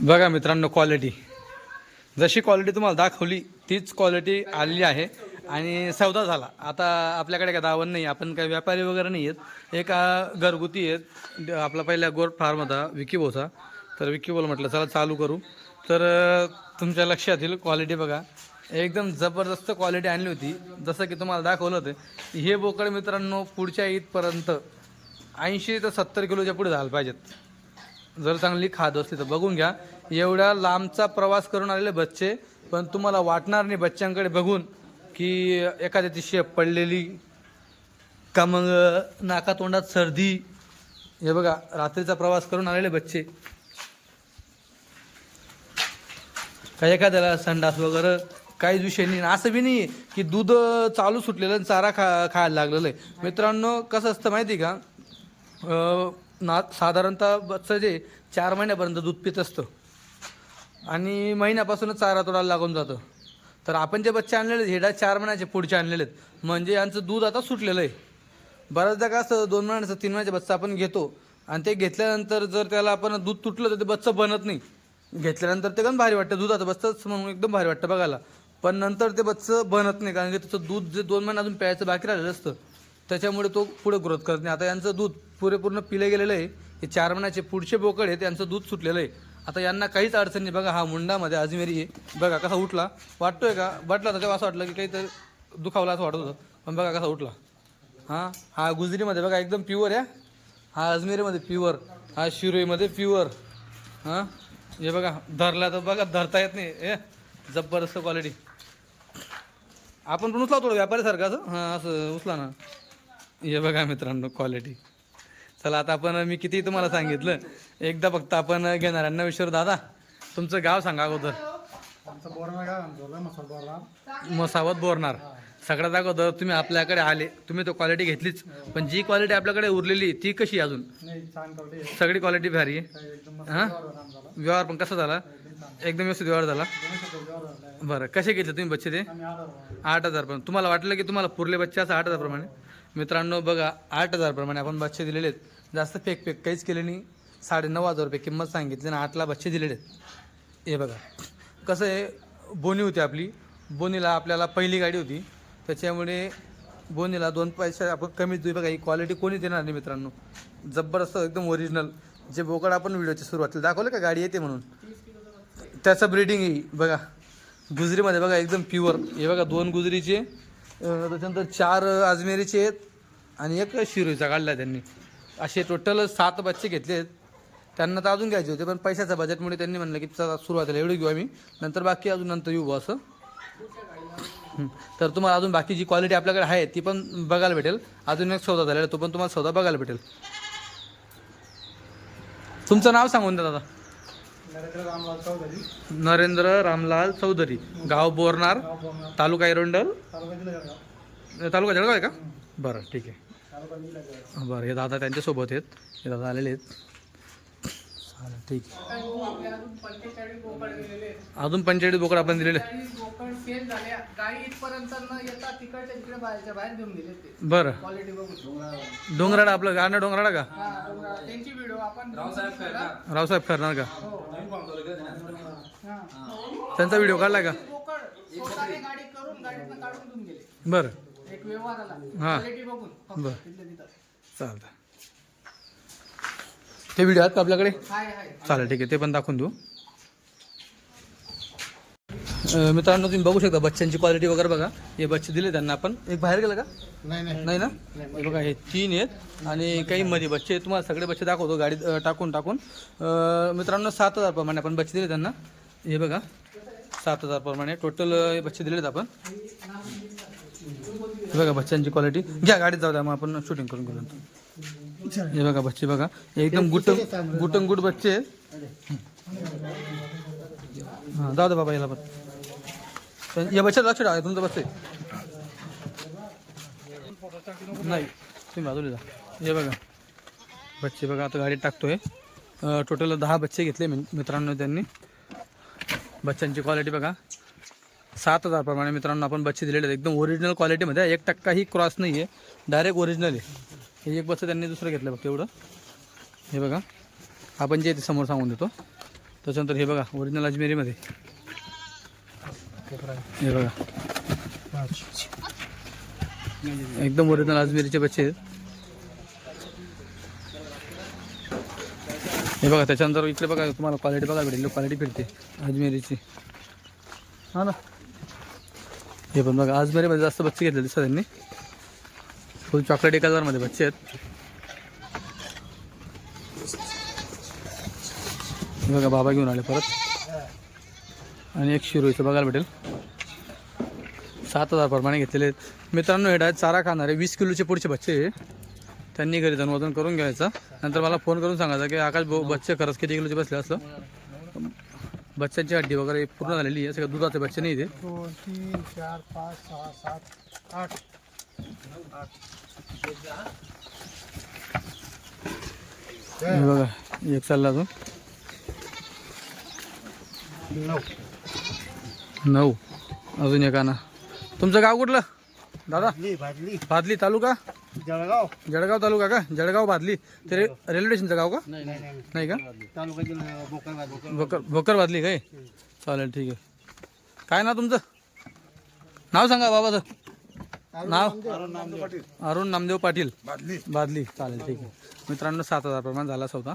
बघा मित्रांनो क्वालिटी जशी क्वालिटी तुम्हाला दाखवली तीच क्वालिटी आलेली आहे. आणि सौदा झाला. आता आपल्याकडे काय दावण नाही आपण काही व्यापारी वगैरे नाही आहेत. एक घरगुती आहेत. आपला पहिला गोट फार्म होता विकी भाऊचा तर विकी बोल म्हटलं चला चालू करू. तर तुमच्या लक्षात येईल क्वालिटी बघा. एकदम जबरदस्त क्वालिटी आणली होती. जसं की तुम्हाला दाखवलं होतं. हे बोकड मित्रांनो पुढच्या ईदपर्यंत ऐंशी ते सत्तर किलोच्या पुढे झालं पाहिजेत. जर चांगली खाद असली तर बघून घ्या. एवढ्या लांबचा प्रवास करून आलेले बच्चे पण तुम्हाला वाटणार नाही बच्चांकडे बघून की एखाद्याची शेप पडलेली का मग नाका तोंडात सर्दी. हे बघा रात्रीचा प्रवास करून आलेले बच्चे. काही एखाद्याला संडास वगैरे काहीच विषय नाही. असं बी नाही की दूध चालू सुटलेलं आणि चारा खा खायला लागलेलं आहे. मित्रांनो कसं असतं माहिती आहे का? ना साधारणतः बच्चं जे चार महिन्यापर्यंत दूध पित असतं. आणि महिन्यापासूनच चारा तोडायला लागून जातं. तर आपण जे बच्चे आणलेले आहेत, हे डायरेक्ट चार महिन्याचे पुढचे आणलेले आहेत. म्हणजे यांचं दूध आता सुटलेलं आहे. बऱ्याचदा काय असतं दोन महिन्याचं तीन महिन्याचे बच्चा आपण घेतो. आणि ते घेतल्यानंतर जर त्याला आपण दूध तुटलं तर ते बच्चं बनत नाही. घेतल्यानंतर ते पण भारी वाटतं. दुधाचं बच्चंच म्हणून एकदम भारी वाटतं बघायला. पण नंतर ते बच्चं बनत नाही. कारण की त्याचं दूध जे दोन महिने अजून प्यायचं बाकी राहिलेलं असतं. त्याच्यामुळे तो पुढे ग्रोथ करत नाही. आता यांचं दूध पुरेपूर्ण पिलं गेलेलं आहे. हे चार महिन्याचे पुढचे बोकड आहेत त्यांचं दूध सुटलेलं आहे. आता यांना काहीच अडचण नाही. बघा हा मुंडामध्ये अजमेरी आहे. बघा कसा उठला. वाटतोय का? वाटला तर तेव्हा असं वाटलं की काहीतरी दुखावला असं वाटत होतं. पण बघा कसा उठला. हां? हा गुजरीमध्ये बघा एकदम प्युअर आहे. हा अजमेरीमध्ये प्युअर हा शिरोईमध्ये प्युअर हां? हे बघा धरला तर बघा धरता येत नाही. ए जबरदस्त क्वालिटी आपण पण उचला थोडं व्यापारीसारखं असं? हां असं उचला ना. हे बघा मित्रांनो क्वालिटी चला आता आपण मी किती तुम्हाला सांगितलं? एकदा फक्त आपण घेणाऱ्यांना विचारू दादा तुमचं गाव सांगा अगोदर. मसावत बोरणार. सगळ्यात अगोदर तुम्ही आपल्याकडे आले. तुम्ही तो क्वालिटी घेतलीच. पण जी क्वालिटी आपल्याकडे उरलेली ती कशी आहे अजून? सगळी क्वालिटी भारी आहे. हां? व्यवहार पण कसा झाला? एकदम व्यवस्थित व्यवहार झाला. बरं कसे घेतले तुम्ही बच्चे ते. आठ हजार पण तुम्हाला वाटलं की तुम्हाला पुरले बच्चे असं आठ हजार प्रमाणे मित्रांनो बघा आठ हजारप्रमाणे आपण बच्चे दिलेले आहेत. जास्त फेक फेक काहीच केले नाही. साडे नऊ हजार रुपये किंमत सांगितली आणि आठला बच्चे दिलेले आहेत. हे बघा कसं आहे बोनी होती आपली. बोनीला आपल्याला पहिली गाडी होती. त्याच्यामुळे बोनीला दोन पैसे आपण कमीच देऊ. बघा ही क्वालिटी कोणी देणार नाही मित्रांनो. जबरदस्त एकदम ओरिजिनल जे बोकड आपण व्हिडिओच्या सुरुवातीला दाखवलं का गाडी येते म्हणून? त्याचं ब्रीडिंग आहे बघा गुजरीमध्ये बघा एकदम प्युअर हे बघा दोन गुजरीचे. त्याच्यानंतर चार अजमेरीचे आहेत आणि एक शिरोईचा काढला त्यांनी. असे टोटल सात बच्चे घेतले आहेत. त्यांना तर अजून घ्यायचे होते पण पैशाच्या बजेटमुळे त्यांनी म्हणलं की सुरुवातीला एवढं घेऊ आम्ही. नंतर बाकी अजून नंतर येऊ असं. तर तुम्हाला अजून बाकी जी क्वालिटी आपल्याकडे आहे ती पण बघायला भेटेल. अजून एक सौदा झालेला तो पण तुम्हाला सौदा बघायला भेटेल. तुमचं नाव सांगून द्या दादा. नरेंद्र रामलाल चौधरी. नरेंद्र रामलाल चौधरी. गाव बोरनार तालुका एरोंडल. तालुका जळगाव. आहे का? बरं ठीक आहे. बरं हे दादा त्यांच्यासोबत आहेत. हे दादा आलेले आहेत. चालेल ठीक आहे. अजून पंचेचाळीस बोकड आपण दिलेले बरं. डोंगराडा आपलं गाणं डोंगराडा का? हा, त्यांची व्हिडिओ आपण रावसाहेब करणार का? हा. त्यांचा व्हिडिओ काढला का? बोकड स्वतःने गाडी करून गाडीतनं काढून घेऊन गेले. बरं. एक व्यवहार आला. हा. बघून. फक्त बरं. तिथल्या तिथं. चालतं. ते व्हिडिओ आहेत का आपल्याकडे? हाय हाय. चालेल ठीक आहे. ते पण दाखवून देऊ. अं, मित्रांनो तुम्ही बघू शकता बच्चांची क्वालिटी वगैरे बघा. हे बच्चे दिले त्यांना आपण. एक बाहेर गेलं का? नाही नाही. नाही ना? हे बघा हे तीन आहेत आणि काही मध्ये बच्चे. आहेत. तुम्हाला सगळे बच्चे दाखवतो. गाडीत अं, टाकून टाकून. अं, मित्रांनो सात हजार प्रमाणे आपण बच्चे दिले त्यांना. हे बघा सात हजारप्रमाणे टोटल बच्चे दिलेत आपण. हे बघा बच्चांची क्वालिटी घ्या गाडीत जाऊ द्या मग आपण शूटिंग करून घेऊ हे बघा बच्चे बघा. एकदम गुटन गुटंग गुट बच्चे आहेत. हां जाऊ दे बाबा याला पण. या बच्चा लक्ष ठेवा तुमचं बसते नाही तुम्ही बाजूला जा. हे बघा. बच्चे बघा आता गाडीत टाकतोय. टोटल दहा बच्चे घेतले मित्रांनो त्यांनी. बच्चांची क्वालिटी बघा. सात हजार प्रमाणे मित्रांनो आपण बच्चे दिलेले आहेत. एकदम ओरिजिनल क्वालिटीमध्ये. एक टक्काही क्रॉस नाही आहे डायरेक्ट ओरिजिनल आहे. हे एक बच्चं त्यांनी दुसरं घेतलं बघ एवढं हे बघा. आपण जे ते समोर सांगून देतो. त्याच्यानंतर हे बघा ओरिजिनल अजमेरीमध्ये. हे बघा. एकदम ओरिजिनल अजमेरीचे बच्चे आहेत. हे बघा त्याच्यानंतर इकडे बघा तुम्हाला क्वालिटी बघा भेटेल क्वालिटी फिरते. अजमेरीची. हा ना. हे पण बघा अजमेरीमध्ये जास्त बच्चे घेतले दिसतात त्यांनी फुल चॉकलेट एक हजारमध्ये बच्चे आहेत. हे बघा बाबा घेऊन आले परत. आणि एक शिरोईचं बघायला भेटेल. सात हजार प्रमाणे घेतलेले आहेत. मित्रांनो हे डायरेक्ट चारा खाणारे वीस किलोचे पुढचे बच्चे आहे. त्यांनी घरी जाऊन वजन करून घ्यायचं. नंतर मला फोन करून सांगायचं की आकाश भाऊ बच्चे खरंच किती किलोचे बसले असं? बच्चांची हड्डी वगैरे पूर्ण झालेली आहे. सगळं दुधाचे बच्चे नाही ते दोन तीन चार पाच सहा सात आठ हे बघा एक चालला अजून. नऊ. नऊ. अजून एक आणा. तुमचं गाव कुठलं? दादा? भाजली भादली तालुका? जळगाव. जळगाव तालुका का? जळगाव भादली ते रे रेल्वे स्टेशनचं गाव का? नाही नाही नाही का? तालुका जिल्हा बोकर बोकर भोकर भोकर भादली काय? चालेल ठीक आहे. काय नाव तुमचं? नाव सांगा बाबाचं. नाव? अरुण नामदेव पाटील. भाजली बादली. चालेल ठीक आहे. मित्रांनो सात हजार प्रमाण झाला होता.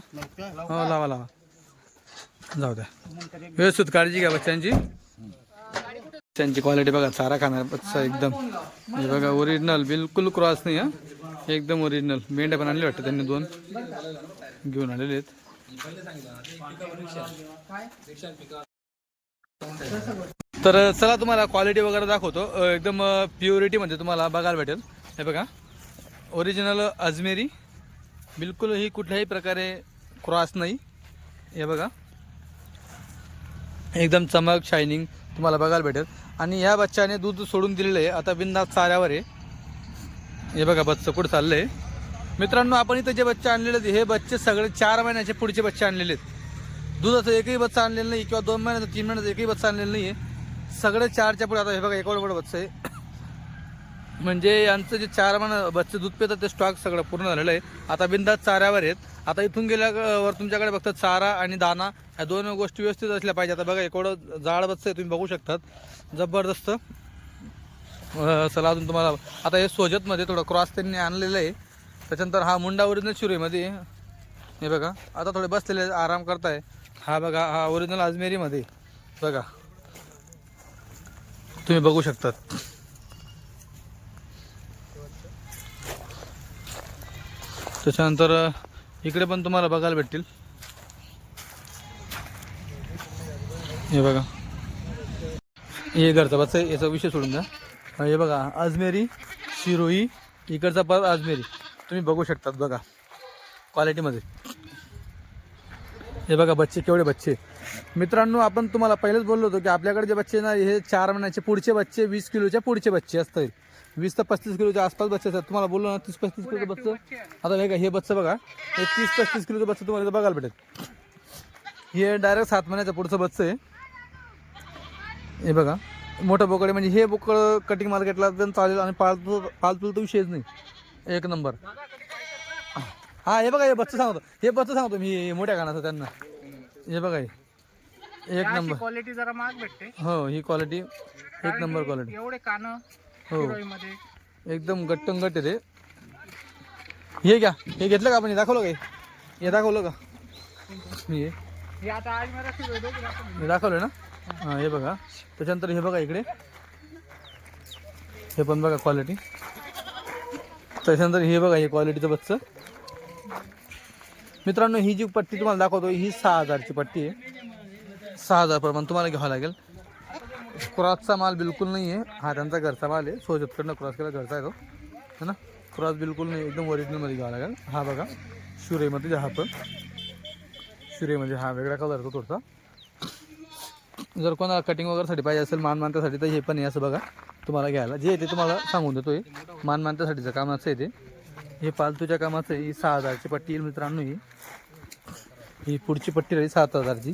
हो लावा लावा. जाऊ द्या. व्यवस्थित काळजी घ्या बच्चांची त्यांची. क्वालिटी बघा चारा खाणार बच्चा एकदम. हे बघा ओरिजिनल बिलकुल क्रॉस नाही हा. एकदम ओरिजिनल मेंढ्या पण आणले वाटतं त्यांनी दोन. घेऊन आलेले आहेत. तर चला तुम्हाला क्वालिटी वगैरे दाखवतो. एकदम प्युरिटी म्हणजे तुम्हाला बघायला भेटेल. हे बघा. ओरिजिनल अजमेरी. बिलकुल ही कुठल्याही प्रकारे क्रॉस नाही. हे बघा. एकदम चमक शायनिंग तुम्हाला बघायला भेटेल. आणि ह्या बच्च्याने दूध सोडून दिलेलं आहे. आता बिंदास चाऱ्यावर आहे. हे बघा बच्चं कुठं चाललं आहे मित्रांनो आपण इथं जे बच्चे आणलेले आहेत हे बच्चे सगळे चार महिन्याचे पुढचे बच्चे आणलेले आहेत दुधाचं एकही बच्चा आणलेलं नाही किंवा दोन महिन्याचं तीन महिन्याचं एकही बच्चा आणलेलं नाही आहे सगळे चारच्या पुढे आता हे बघा एवढं एवढं बच्चं आहे. म्हणजे यांचं जे चार महिना बच्चे दूध पितात ते स्टॉक सगळं पूर्ण झालेलं आहे. आता बिंदात चाऱ्यावर आहेत. आता इथून गेल्यावर तुमच्याकडे फक्त चारा आणि दाना. ह्या दोन गोष्टी व्यवस्थित असल्या पाहिजे आता बघा एवढं जाड बच्चं आहे तुम्ही बघू शकतात. जबरदस्त. चला अजून तुम्हाला. आता हे सोजतमध्ये थोडं क्रॉस त्यांनी आणलेलं आहे. त्याच्यानंतर हा मुंडा ओरिजिनल शिरोईमध्ये. हे बघा आता थोडे बसलेले आराम करताय. हा बघा हा ओरिजिनल अजमेरीमध्ये. बघा. तुम्ही बघू शकतात. त्याच्यानंतर इकडे पण तुम्हाला बघायला भेटतील. हे बघा. हे घरचा बच्चा आहे, याचा विषय सोडून द्या. हे बघा अजमेरी शिरोई इकडचा पर अजमेरी. तुम्ही बघू शकतात बघा. क्वालिटीमध्ये हे बघा बच्चे केवढे बच्चे. मित्रांनो आपण तुम्हाला पहिलेच बोललो होतो की आपल्याकडे जे बच्चे ना हे चार महिन्याचे पुढचे बच्चे वीस किलोच्या पुढचे बच्चे असतील. वीस ते पस्तीस किलोच्या आसपास बच्चे असतात. तुम्हाला बोललो ना तीस पस्तीस किलोचं बच्चं. आता हे का हे बच्चं बघा. हे तीस पस्तीस किलोचं बच्चं तुम्हाला बघायला भेटेल. हे डायरेक्ट सात महिन्याचं पुढचं बच्चं आहे. हे बघा. मोठं बोकडे म्हणजे हे बोकड कटिंग मार्केटला पण चालेल आणि पाळतो पाळतो तर विषयच नाही. एक नंबर. हा हे बघा हे बच्चं सांगतो. हे बच्चं सांगतो मी मोठ्या कानाचं त्यांना. हे बघा हे. एक नंबर. क्वालिटी जरा महाग भेटते. हो ही क्वालिटी एक नंबर क्वालिटी एवढे कान हो. एकदम गट्टम गट्ट आहे ते. हे घ्या. हे घेतलं का आपण? हे दाखवलं का हे? दाखवलं का? मी आता आज मला व्हिडिओ दाखवलं ना? हां हे बघा. त्याच्यानंतर हे बघा इकडे. हे पण बघा क्वालिटी त्याच्यानंतर हे बघा हे क्वालिटीचं बच्चं. मित्रांनो ही जी पट्टी तुम्हाला दाखवतो ही सहा हजारची पट्टी आहे. सहा हजार प्रमाण तुम्हाला घ्यावं लागेल. क्रॉसचा माल बिलकुल नाही आहे हा त्यांचा घरचा माल आहे. सोजतकडनं क्रॉस केला घरचा आहे तो. है ना? क्रॉस बिलकुल नाही एकदम ओरिजिनलमध्ये घ्यावा लागेल. हा बघा शुरेमध्ये हा पण. शुरेमध्ये हा वेगळा कलर तो थोडासा. जर कोणाला कटिंग वगैरेसाठी पाहिजे असेल मान मानतासाठी तर हे पण आहे असं बघा. तुम्हाला घ्यायला. जे आहे ते तुम्हाला सांगून देतो हे. मानमानतासाठीचं काम असं आहे ते हे पालतूच्या कामाचं आहे ही सहा हजारची पट्टी येईल मित्रांनो ही. ही पुढची पट्टी राहील सात हजारची.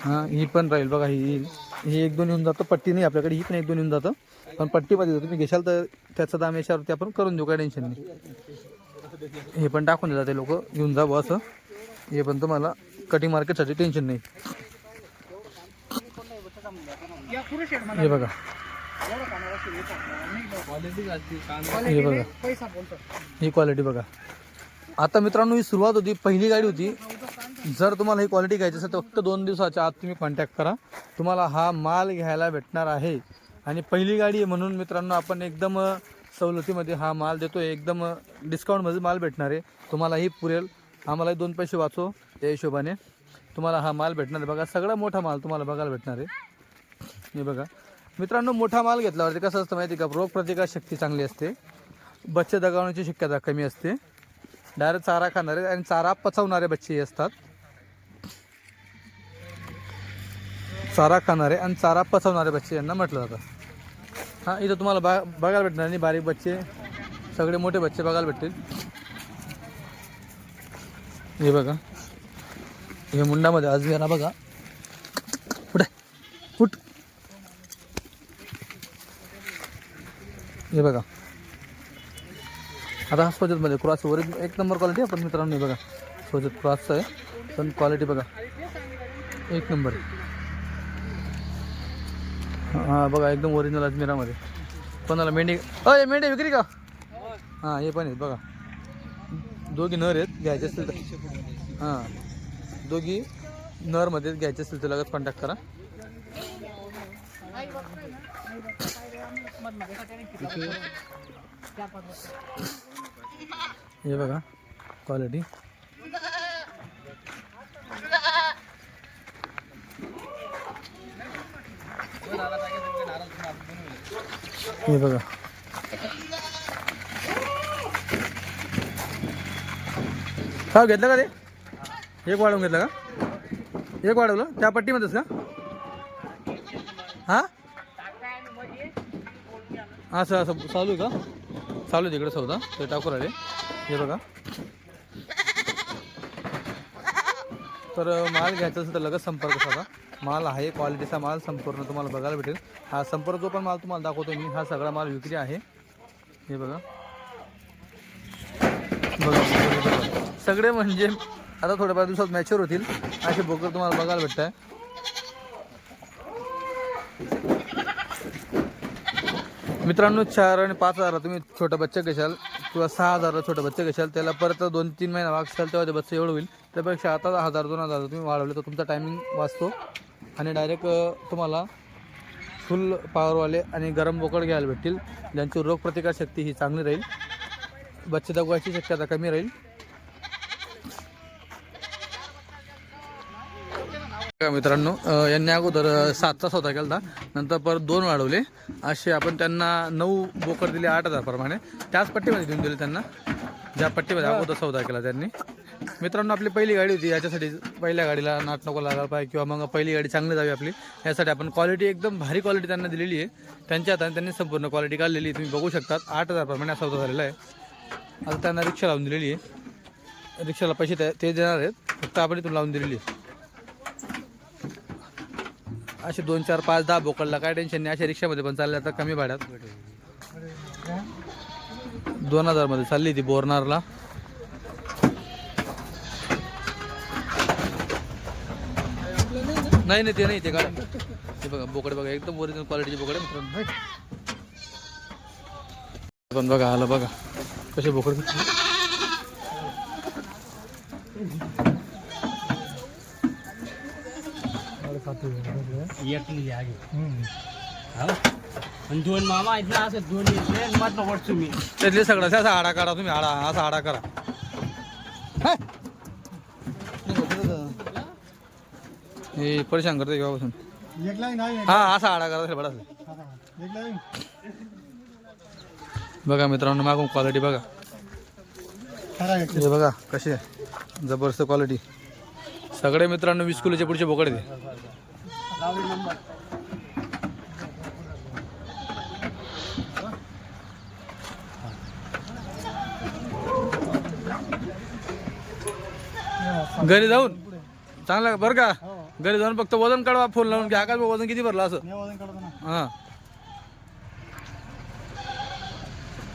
हां ही पण राहील बघा ही येईल. ही एक दोन येऊन जातं. पट्टी नाही आपल्याकडे ही पण एक दोन येऊन जातं. पण पट्टी पाहिजे तुम्ही घेशाल तर त्याचा दाम याच्यावरती आपण करून देऊ काय टेन्शन नाही. हे पण टाकून देतात ते लोक. घेऊन जावं असं. हे पण तुम्हाला कटिंग मार्केटसाठी टेन्शन नाही. हे बघा. हे बघा. पैसा बोलतो. ही क्वालिटी बघा. आता मित्रांनो ही सुरुवात होती पहिली गाडी होती. जर तुम्हाला ही क्वालिटी घ्यायची असेल तर फक्त दोन दिवसाच्या आत तुम्ही कॉन्टॅक्ट करा. तुम्हाला हा माल घ्यायला भेटणार आहे. आणि पहिली गाडी आहे म्हणून मित्रांनो आपण एकदम सवलतीमध्ये हा माल देतोय. एकदम डिस्काउंटमध्ये माल भेटणार आहे. तुम्हालाही पुरेल. आम्हालाही दोन पैसे वाचो त्या हिशोबाने. तुम्हाला हा माल भेटणार आहे. बघा सगळा मोठा माल तुम्हाला बघायला भेटणार आहे. हे बघा. मित्रांनो मोठा माल घेतल्यावरती कसं असतं माहिती आहे का? रोगप्रतिकार शक्ती चांगली असते. बच्चे दगावण्याची शक्यता कमी असते. डायरेक्ट चारा खाणारे आणि चारा पचवणारे बच्चे असतात. चारा खाणारे आणि चारा पचवणारे बच्चे यांना म्हटलं जातं. हां इथं तुम्हाला बा बघायला भेटणार आणि बारीक बच्चे. सगळे मोठे बच्चे बघायला भेटतील. हे बघा. हे मुंडामध्ये आज घ्या बघा. कुठे? कुठ? हे बघा. आता हा स्वजतमध्ये क्रॉस वर एक नंबर क्वालिटी आहे पण मित्रांनो हे बघा. स्वजत क्रॉसचं आहे. पण क्वालिटी बघा. एक नंबर हां बघा एकदम ओरिजिनल अजमेरामध्ये कोणाला मेंढी अय मेंढी विक्री का? हां हे पण आहेत बघा. दोघी नर आहेत घ्यायचे असतील तर. हां. दोघी नरमध्ये घ्यायचे असतील तर लगेच कॉन्टॅक्ट करा. हे बघा क्वालिटी हे बघा. का घेतलं का ते? एक वाढवून घेतलं का? एक वाढवलं? त्या पट्टीमध्येच का? असं असं. चालू आहे का? चालू आहे तिकडे सौदा. ते टाकून आले हे बघा. तर माल घ्यायचा असेल तर लगेच संपर्क साधा. माल आहे क्वालिटीचा माल संपूर्ण तुम्हाला बघायला भेटेल. हा संपर्क जो पण माल तुम्हाला दाखवतो मी हा सगळा माल विक्री आहे. हे बघा. बघा. सगळे म्हणजे आता थोड्याफार दिवसात मॅच्युअर होतील. असे बोकर तुम्हाला बघायला भेटत आहे मित्रांनो चार आणि पाच हजार तुम्ही छोटा बच्चा घेशाल किंवा सहा हजार छोटा बच्चा घेशाल त्याला परत दोन तीन महिना वागशाल तेव्हा ते बच्चे एवढं होईल. त्यापेक्षा आता हजार दोन हजार तुम्ही वाढवले तर तुमचा टायमिंग वाचतो. आणि डायरेक्ट तुम्हाला फुल पॉवरवाले आणि गरम बोकड घ्यायला भेटतील. ज्यांची रोगप्रतिकारशक्ती ही चांगली राहील. बच्चे दगवायची शक्यता कमी राहील. मित्रांनो. यांनी अगोदर सातचा सौदा केला होता नंतर परत दोन वाढवले. असे आपण त्यांना नऊ बोकड दिले आठ हजार प्रमाणे त्याच पट्टीमध्ये देऊन दिले त्यांना. ज्या पट्टीमध्ये अगोदर सौदा केला त्यांनी. मित्रांनो आपली पहिली गाडी होती. याच्यासाठी पहिल्या गाडीला नाट नको लागायला पाहिजे किंवा मग पहिली गाडी चांगली जावी आपली. यासाठी आपण क्वालिटी एकदम भारी क्वालिटी त्यांना दिलेली आहे. त्यांच्या हाताने त्यांनी संपूर्ण क्वालिटी काढलेली आहे. तुम्ही बघू शकतात. आठ हजार प्रमाणे हा सौदा झालेला आहे. आता त्यांना रिक्षा लावून दिलेली आहे. रिक्षाला पैसे ते देणार आहेत. फक्त आपण इथून लावून दिलेली आहे. असे दोन चार पाच दहा बोकडला काय टेन्शन नाही. अशा रिक्षामध्ये पण चालले आता कमी भाड्यात. दोन हजारमध्ये चालली ती बोरनारला. नाही नाही ते नाही ते काय ते बघा बोकड बघा एकदम ओरिजिनल क्वालिटीचे बोकड मित्रांनो. पण बघा आलं बघा. कसे बोकड आणि दोन मामा आहेत ना असं दोन येतले आणि मधनं वरचं मी त्यातले सगळं असा आडा करा तुम्ही आडा असा आडा करा. हे परेशान करते केव्हापासून हा असा आडा करा बडा बघा मित्रांनो मागून क्वालिटी बघा. हे बघा कशी आहे. जबरदस्त क्वालिटी सगळे मित्रांनो वीस किलोचे पुढचे बोकड आहे नंबर. घरी जाऊन? चांगला बरं का? घरी जाऊन फक्त वजन काढवा फोन लावून घ्या. का वजन किती भरलं असं? मी वजन काढतो ना. हां.